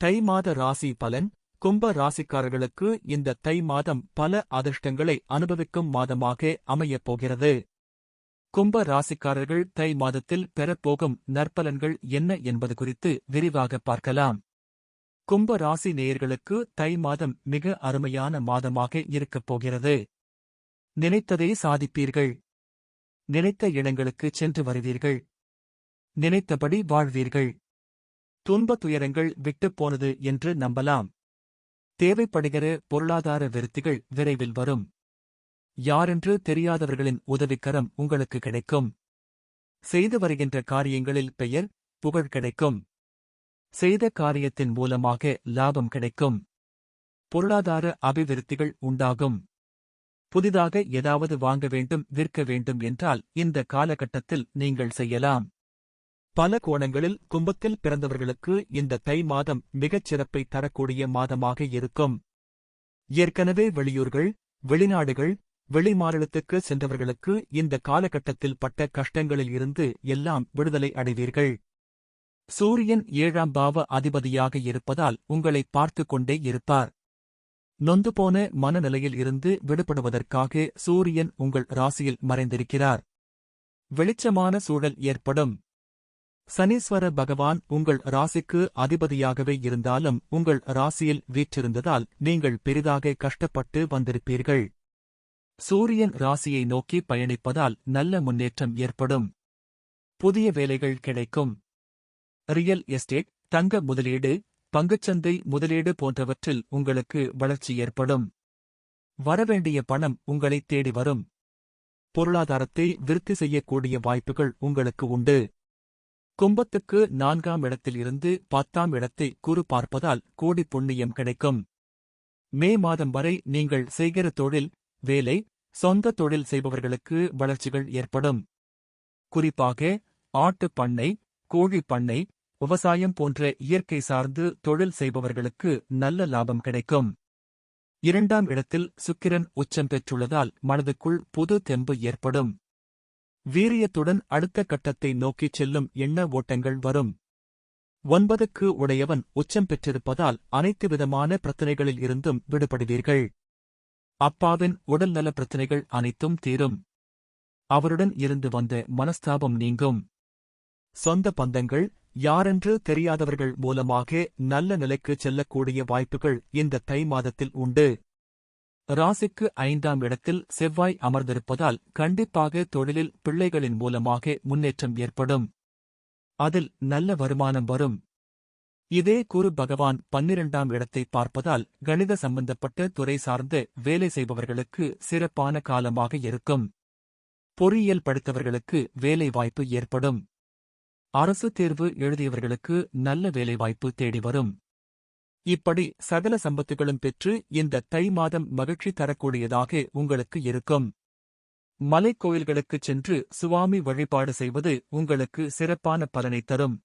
தை மாத ராசி பலன் கும்ப ராசிக்காரர்களுக்கு இந்த தை மாதம் பல அதிர்ஷ்டங்களை அனுபவிக்கும் மாதமாக அமையப் போகிறது. கும்ப ராசிக்காரர்கள் தை மாதத்தில் பெறப்போகும் நற்பலன்கள் என்ன என்பது குறித்து விரிவாக பார்க்கலாம். கும்ப ராசி நேயர்களுக்கு தை மாதம் மிக அருமையான மாதமாக இருக்கப் போகிறது. நினைத்ததை சாதிப்பீர்கள். நினைத்த இடங்களுக்கு சென்று வருவீர்கள். நினைத்தபடி வாழ்வீர்கள். துன்ப துயரங்கள் விட்டுப் போனது என்று நம்பலாம். தேவைப்படுகிற பொருளாதார விருத்திகள் விரைவில் வரும். யாரென்று தெரியாதவர்களின் உதவிக்கரம் உங்களுக்கு கிடைக்கும். செய்து வருகின்ற காரியங்களில் பெயர் புகழ் கிடைக்கும். செய்த காரியத்தின் மூலமாக லாபம் கிடைக்கும். பொருளாதார அபிவிருத்திகள் உண்டாகும். புதிதாக ஏதாவது வாங்க வேண்டும் விற்க வேண்டும் என்றால் இந்த காலகட்டத்தில் நீங்கள் செய்யலாம். பல கோணங்களில் கும்பத்தில் பிறந்தவர்களுக்கு இந்த தை மாதம் மிகச் சிறப்பை தரக்கூடிய மாதமாக இருக்கும். ஏற்கனவே வெளியூர்கள் வெளிநாடுகள் வெளிமாநிலத்துக்கு சென்றவர்களுக்கு இந்த காலகட்டத்தில் பட்ட கஷ்டங்களில் இருந்து எல்லாம் விடுதலை அடைவீர்கள். சூரியன் ஏழாம் பாவ அதிபதியாக இருப்பதால் உங்களை பார்த்து கொண்டே இருப்பார். நொந்துபோன மனநிலையில் இருந்து விடுபடுவதற்காக சூரியன் உங்கள் ராசியில் மறைந்திருக்கிறார். வெளிச்சமான சூழல் ஏற்படும். சனீஸ்வர பகவான் உங்கள் ராசிக்கு அதிபதியாகவே இருந்தாலும் உங்கள் ராசியில் வீற்றிருந்ததால் நீங்கள் பெரிதாக கஷ்டப்பட்டு வந்திருப்பீர்கள். சூரியன் ராசியை நோக்கி பயணிப்பதால் நல்ல முன்னேற்றம் ஏற்படும். புதிய வேலைகள் கிடைக்கும். ரியல் எஸ்டேட் தங்க முதலீடு பங்குச்சந்தை முதலீடு போன்றவற்றில் உங்களுக்கு வளர்ச்சி ஏற்படும். வரவேண்டிய பணம் உங்களை தேடி வரும். பொருளாதாரத்தை விருத்தி செய்யக்கூடிய வாய்ப்புகள் உங்களுக்கு உண்டு. கும்பத்துக்கு நான்காம் இடத்தில் இருந்து பத்தாம் இடத்தை குறு பார்ப்பதால் கோடி புண்ணியம் கிடைக்கும். மே மாதம் வரை நீங்கள் செய்கிற தொழில் வேலை சொந்த தொழில் செய்பவர்களுக்கு வளர்ச்சிகள் ஏற்படும். குறிப்பாக ஆட்டுப் பண்ணை கோழி பண்ணை விவசாயம் போன்ற இயற்கை சார்ந்து தொழில் செய்பவர்களுக்கு நல்ல லாபம் கிடைக்கும். இரண்டாம் இடத்தில் சுக்கிரன் உச்சம் பெற்றுள்ளதால் மனதுக்குள் புது தெம்பு ஏற்படும். வீரியத்துடன் அடுத்த கட்டத்தை நோக்கிச் செல்லும் எண்ண ஓட்டங்கள் வரும். ஒன்பதுக்கு உடையவன் உச்சம் பெற்றிருப்பதால் அனைத்து விதமான பிரச்சினைகளில் இருந்தும் விடுபடுவீர்கள். அப்பாவின் உடல்நல பிரச்சினைகள் அனைத்தும் தீரும். அவருடன் இருந்து வந்த மனஸ்தாபம் நீங்கும். சொந்த பந்தங்கள் யாரென்று தெரியாதவர்கள் மூலமாக நல்ல நிலைக்கு செல்லக்கூடிய வாய்ப்புகள் இந்த தை மாதத்தில் உண்டு. ராசிக்கு ஐந்தாம் இடத்தில் செவ்வாய் அமர்ந்திருப்பதால் கண்டிப்பாக தொழிலில் பிள்ளைகளின் மூலமாக முன்னேற்றம் ஏற்படும். அதில் நல்ல வருமானம் வரும். இதே குரு பகவான் பன்னிரண்டாம் இடத்தை பார்ப்பதால் கணித சம்பந்தப்பட்ட துறை சார்ந்த வேலை செய்பவர்களுக்கு சிறப்பான காலமாக இருக்கும். பொறியியல் படித்தவர்களுக்கு வேலை வாய்ப்பு ஏற்படும். அரசு தேர்வு எழுதியவர்களுக்கு நல்ல வேலைவாய்ப்பு தேடி வரும். இப்படி சகல சம்பத்துகளும் பெற்று இந்த தை மாதம் மகிழ்ச்சி தரக்கூடியதாக உங்களுக்கு இருக்கும். மலைக்கோயில்களுக்குச் சென்று சுவாமி வழிபாடு செய்வது உங்களுக்கு சிறப்பான பலனை தரும்.